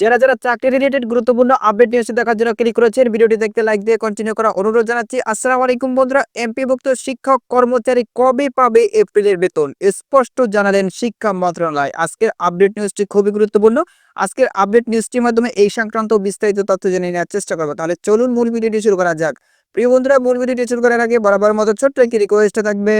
যারা যারা চাকরি রিলেটেড গুরুত্বপূর্ণ আপডেট নিউজ দেখার জন্য ক্লিক করেছেন, ভিডিওটি দেখতে লাইক দিয়ে কন্টিনিউ করা অনুরোধ জানাচ্ছি। আসসালামু আলাইকুম বন্ধুরা এমপি এমপিভুক্ত শিক্ষক কর্মচারী কবে পাবে এপ্রিলের বেতন? স্পষ্ট জানালেন শিক্ষা মন্ত্রণালয়। আজকের আপডেট নিউজটি খুবই গুরুত্বপূর্ণ। আজকের আপডেট নিউজটির মাধ্যমে এই সংক্রান্ত বিস্তারিত তথ্য জেনে নেওয়ার চেষ্টা করব। তাহলে চলুন মূল ভিডিওটি শুরু করা যাক। প্রিয় বন্ধুরা, মূল ভিডিওটি শুরু করার আগে বরাবর মতো ছোট্ট একটি রিকোয়েস্ট থাকবে।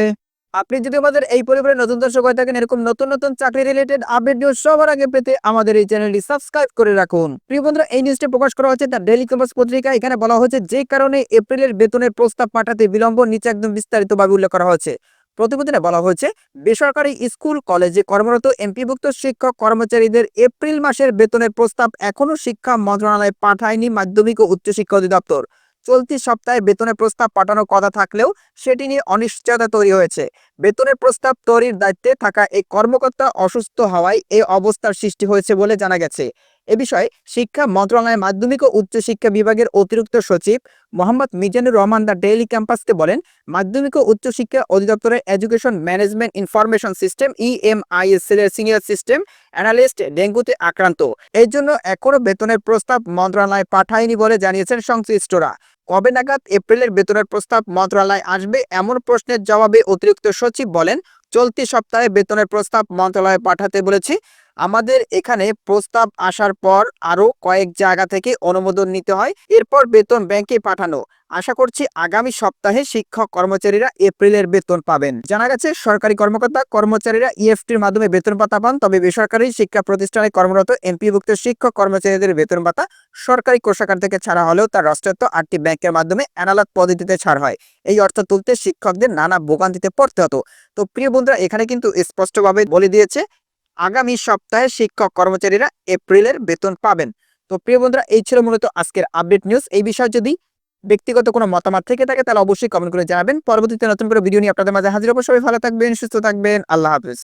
আপনি যদি আমাদের এই পরিবারের নতুন দর্শক হয়ে থাকেন, এরকম নতুন নতুন চাকরি রিলেটেড আপডেট নিউজ সবার আগে পেতে আমাদের এই চ্যানেলটি সাবস্ক্রাইব করে রাখুন। প্রিয় বন্ধুরা, এই নিউজটি প্রকাশ করা হচ্ছে দ্য ডেইলি কমার্স পত্রিকা এখানে বলা হচ্ছে, যে কারণে এপ্রিলের বেতনের প্রস্তাব পাঠাতে বিলম্ব নিচে একদম বিস্তারিতভাবে উল্লেখ করা হয়েছে প্রতিবেদনে বলা হয়েছে বেসরকারি স্কুল, কলেজে কর্মরত এমপিভুক্ত শিক্ষক কর্মচারীদের এপ্রিল মাসের বেতনের প্রস্তাব এখনও শিক্ষা মন্ত্রণালয়ে পাঠায়নি মাধ্যমিক ও উচ্চশিক্ষা অধিদপ্তর। চলতি সপ্তাহে বেতনের প্রস্তাব পাঠানোর কথা থাকলেও সেটি নিয়ে অনিশ্চয়তা তৈরি হয়েছে। বেতনের প্রস্তাব তৈরির দায়িত্বে থাকা এই কর্মকর্তা অসুস্থ হওয়ায় এই অবস্থার সৃষ্টি হয়েছে বলে জানা গেছে। এ বিষয়ে শিক্ষা মন্ত্রণালয়ের মাধ্যমিক ও উচ্চশিক্ষা বিভাগের অতিরিক্ত সচিব মোহাম্মদ মিজানুর রহমান দা ডেইলি ক্যাম্পাসকে বলেন, মাধ্যমিক ও উচ্চশিক্ষা অধিদপ্তরের education management information system, EMIS এর সিনিয়র সিস্টেম অ্যানালিস্ট ডেঙ্গুতে আক্রান্ত। এর জন্য এখনও বেতনের প্রস্তাব মন্ত্রণালয় পাঠায়নি বলে জানিয়েছেন সংশ্লিষ্টরা। কবে নাগাদ এপ্রিলের বেতনের প্রস্তাব মন্ত্রণালয় আসবে এমন প্রশ্নের জবাবে অতিরিক্ত সচিব বলেন, চলতি সপ্তাহে বেতনের প্রস্তাব মন্ত্রণালয়ে পাঠাতে বলেছি। আমাদের এখানে প্রস্তাব আসার পর আরও কয়েক জায়গা থেকে অনুমোদন নিতে হয়। এরপর বেতন ব্যাংকে পাঠানো। আশা করছি আগামী সপ্তাহে শিক্ষক কর্মচারীরা এপ্রিলের বেতন পাবেন। জানা গেছে, সরকারি কর্মকর্তা কর্মচারীরা ইএফটির মাধ্যমে বেতন ভাতা পান, তবে বেসরকারি শিক্ষা প্রতিষ্ঠানে কর্মরত এমপিভুক্ত শিক্ষক কর্মচারীদের বেতন ভাতা সরকারি কোষাগার থেকে ছাড়া হলেও তার রাষ্ট্রায়ত্ত আটটি ব্যাংকের মাধ্যমে অ্যানালগ পদ্ধতিতে ছাড় হয়। এই অর্থ তুলতে শিক্ষকদের নানা ভোগান্তিতে পড়তে হতো। তো প্রিয় বন্ধুরা, এখানে কিন্তু স্পষ্টভাবে বলে দিয়েছে আগামী সপ্তাহে শিক্ষক কর্মচারীরা এপ্রিলের বেতন পাবেন। তো প্রিয় বন্ধুরা, এই ছিল মূলত আজকের আপডেট নিউজ। এই বিষয়ে যদি ব্যক্তিগত কোনো মতামত থেকে থাকে, তাহলে অবশ্যই কমেন্ট করে জানাবেন। পরবর্তীতে নতুন করে ভিডিও নিয়ে আপনাদের মাঝে হাজির হব। সবাই ভালো থাকবেন, সুস্থ থাকবেন। আল্লাহ হাফিজ।